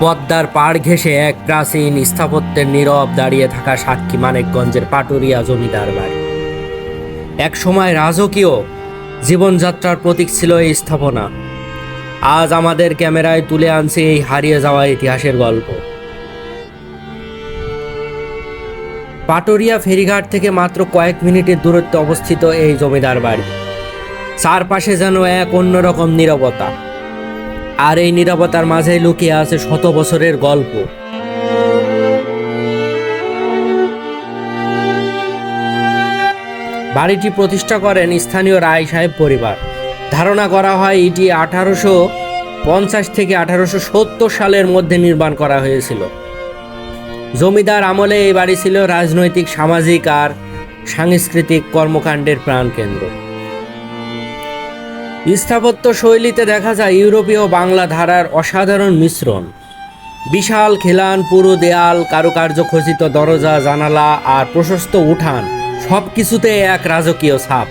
পদ্মার পাড় ঘেঁষে এক প্রাচীন স্থাপত্যের নীরব দাঁড়িয়ে থাকা সাক্ষী মানিকগঞ্জের পাটুরিয়া জমিদার বাড়ি। এক সময় রাজকীয় জীবনযাত্রার প্রতীক ছিল এই স্থাপনা। আজ আমাদের ক্যামেরায় তুলে আনছে এই হারিয়ে যাওয়া ইতিহাসের গল্প। পাটুরিয়া ফেরিঘাট থেকে মাত্র কয়েক মিনিটের দূরত্বে অবস্থিত এই জমিদার বাড়ি। চারপাশে যেন এক অন্যরকম নীরবতা। আর এই নীরবতার মাঝে লুকিয়ে আছে শত বছরের গল্প। বাড়িটি প্রতিষ্ঠা করেন স্থানীয় রায় সাহেব পরিবার। ধারণা করা হয় এটি আঠারোশো পঞ্চাশ থেকে আঠারোশো সত্তর সালের মধ্যে নির্মাণ করা হয়েছিল। জমিদার আমলে এই বাড়ি ছিল রাজনৈতিক, সামাজিক আর সাংস্কৃতিক কর্মকাণ্ডের প্রাণকেন্দ্র। স্থাপত্য শৈলীতে দেখা যায় ইউরোপীয় বাংলা ধারার অসাধারণ মিশ্রণ। বিশাল খিলান, পুরো দেয়াল, কারুকার্য খচিত দরজা, জানালা আর প্রশস্ত উঠান সব কিছুতে এক রাজকীয় ছাপ।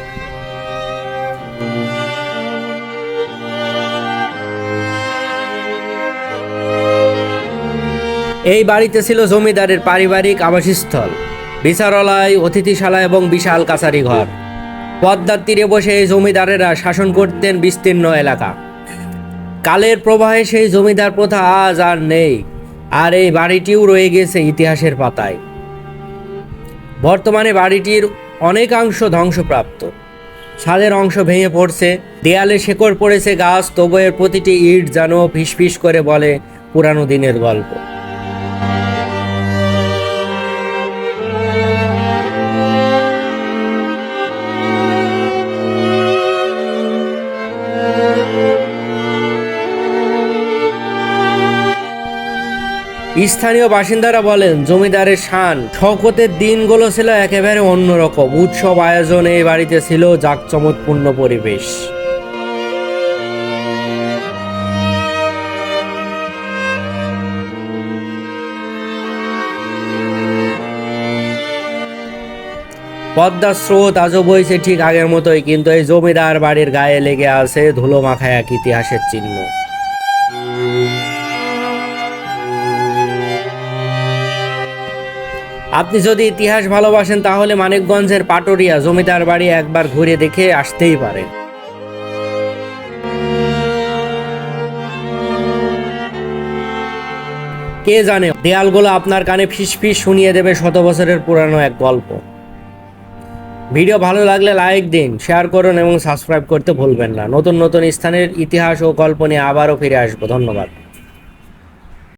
এই বাড়িতে ছিল জমিদারের পারিবারিক আবাসস্থল, বিচারালয়, অতিথিশালা এবং বিশাল কাছারি ঘর। পদ্মার তীরে বসে এই জমিদারেরা শাসন করতেন বিস্তীর্ণ এলাকা। কালের প্রবাহে সেই জমিদার প্রথা আজ আর নেই, আর এই বাড়িটিও রয়ে গেছে ইতিহাসের পাতায়। বর্তমানে বাড়িটির অনেকাংশ ধ্বংসপ্রাপ্ত। ছাদের অংশ ভেঙে পড়ছে, দেয়ালে শেকড় পড়েছে গাছ তবু এর প্রতিটি ইট যেন ফিসফিস করে বলে পুরানো দিনের গল্প। স্থানীয় বাসিন্দারা বলেন, জমিদারের শান শওকতের দিনগুলো ছিল একেবারে অন্যরকম। উৎসব আয়োজনে এই বাড়িতে ছিল জাঁকজমকপূর্ণ পরিবেশ। পদ্মার স্রোত আজও বইছে ঠিক আগের মতোই, কিন্তু এই জমিদার বাড়ির গায়ে লেগে আছে ধুলো মাখা এক ইতিহাসের চিহ্ন। আপনি যদি ইতিহাস ভালোবাসেন, তাহলে মানিকগঞ্জের পাটুরিয়া জমিদার বাড়ি একবার ঘুরে দেখে আসতেই পারেন। কে জানে, দেয়ালগুলো আপনার কানে ফিস ফিস শুনিয়ে দেবে শত বছরের পুরানো এক গল্প। ভিডিও ভালো লাগলে লাইক দিন, শেয়ার করুন এবং সাবস্ক্রাইব করতে ভুলবেন না। নতুন নতুন স্থানের ইতিহাস ও গল্প নিয়ে আবারও ফিরে আসব। ধন্যবাদ।